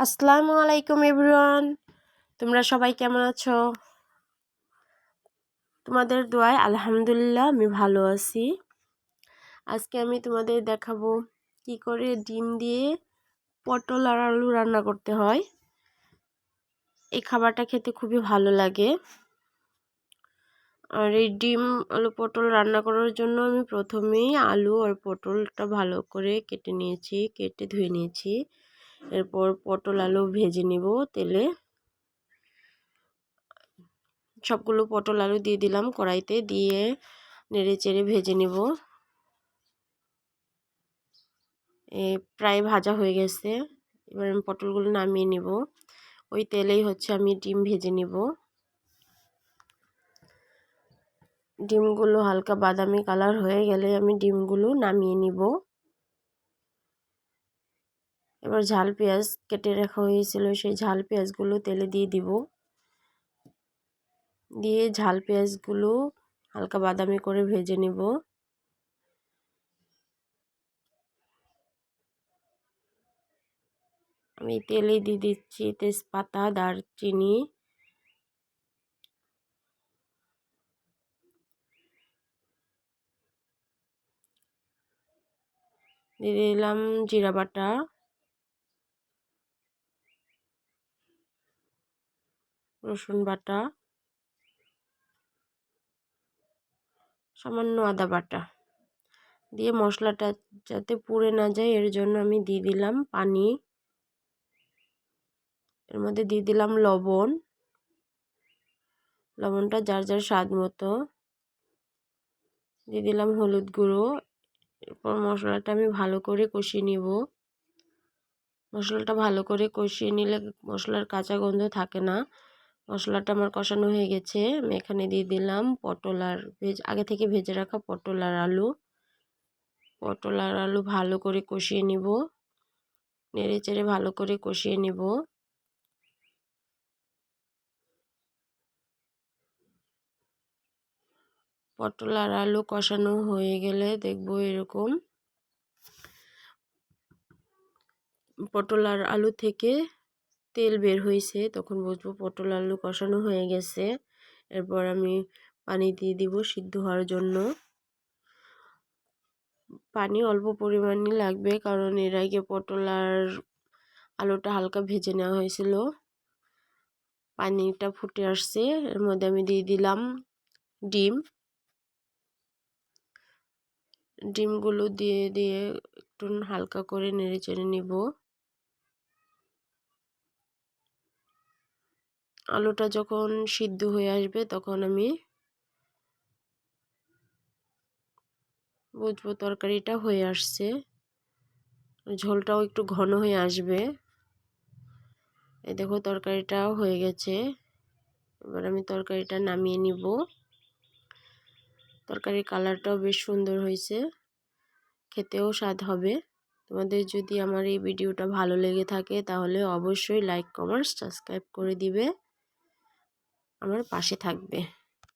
আসসালামু আলাইকুম এভরিওয়ান। তোমরা সবাই কেমন আছো? তোমাদের দোয়ায় আলহামদুলিল্লাহ আমি ভালো আছি। আজকে আমি তোমাদের দেখাবো কি করে ডিম দিয়ে পটল আর আলু রান্না করতে হয়। এই খাবারটা খেতে খুবই ভালো লাগে। আর এই ডিম, আলু, পটল রান্না করার জন্য আমি প্রথমেই আলু আর পটলটা ভালো করে কেটে নিয়েছি, কেটে ধুয়ে নিয়েছি। এরপর পটল, আলু ভেজে নিব তেলে। সবগুলো পটল, আলু দিয়ে দিলাম কড়াইতে, দিয়ে নেড়ে চেড়ে ভেজে নেব। প্রায় ভাজা হয়ে গেছে, এবার আমি পটলগুলো নামিয়ে নিব। ওই তেলেই হচ্ছে আমি ডিম ভেজে নিব। ডিমগুলো হালকা বাদামি কালার হয়ে গেলে আমি ডিমগুলো নামিয়ে নিব। এবার ঝাল পেঁয়াজ কেটে রাখা হয়েছিল, সেই ঝাল পেঁয়াজগুলো তেলে দিয়ে দিব। দিয়ে ঝাল পেঁয়াজগুলো হালকা বাদামি করে ভেজে নেব। আমি তেলে দিয়ে দিচ্ছি তেজপাতা, দারচিনি। দিয়ে দিলাম জিরা বাটা। রসুন বাটা, সামান্য আদা বাটা দিয়ে মশলাটা যাতে পুড়ে না যায়, এর জন্য আমি দিয়ে দিলাম পানি। এর মধ্যে দিয়ে দিলাম লবণ। লবণটা যার যার স্বাদ মতো। দিয়ে দিলাম হলুদ গুঁড়ো। এরপর মশলাটা আমি ভালো করে কষিয়ে নিব। মশলাটা ভালো করে কষিয়ে নিলে মশলার কাঁচা গন্ধ থাকে না। মশলাটা আমার কষানো হয়ে গেছে। আমি এখানে দিয়ে দিলাম পটল আর ভেজ, আগে থেকে ভেজে রাখা পটল আর আলু। পটল আর আলু ভালো করে কষিয়ে নিব। নেড়ে চেড়ে ভালো করে কষিয়ে নিব। পটল আর আলু কষানো হয়ে গেলে দেখব এরকম। পটল আর আলু থেকে তেল বের হয়েছে তখন বুঝব পটল আলু কষানো হয়ে গেছে। এরপর আমি পানি দিয়ে দিব সিদ্ধ হওয়ার জন্য। পানি অল্প পরিমাণই লাগবে, কারণ এর আগে পটল আর আলুটা হালকা ভেজে নেওয়া হয়েছিল। পানিটা ফুটে আসছে, এর মধ্যে আমি দিয়ে দিলাম ডিম। ডিমগুলো দিয়ে দিয়ে একটু হালকা করে নেড়ে চেড়ে নিব। আলুটা যখন সিদ্ধ হয়ে আসবে তখন আমি বুঝব তরকারিটা হয়ে আসছে। ঝোলটাও একটু ঘন হয়ে আসবে। এই দেখো তরকারিটাও হয়ে গেছে। এবার আমি তরকারিটা নামিয়ে নিব। তরকারির কালারটাও বেশ সুন্দর হয়েছে। খেতেও স্বাদ হবে। তোমাদের যদি আমার এই ভিডিওটা ভালো লেগে থাকে তাহলে অবশ্যই লাইক কমেন্ট সাবস্ক্রাইব করে দিবে। আমার পাশে থাকবে।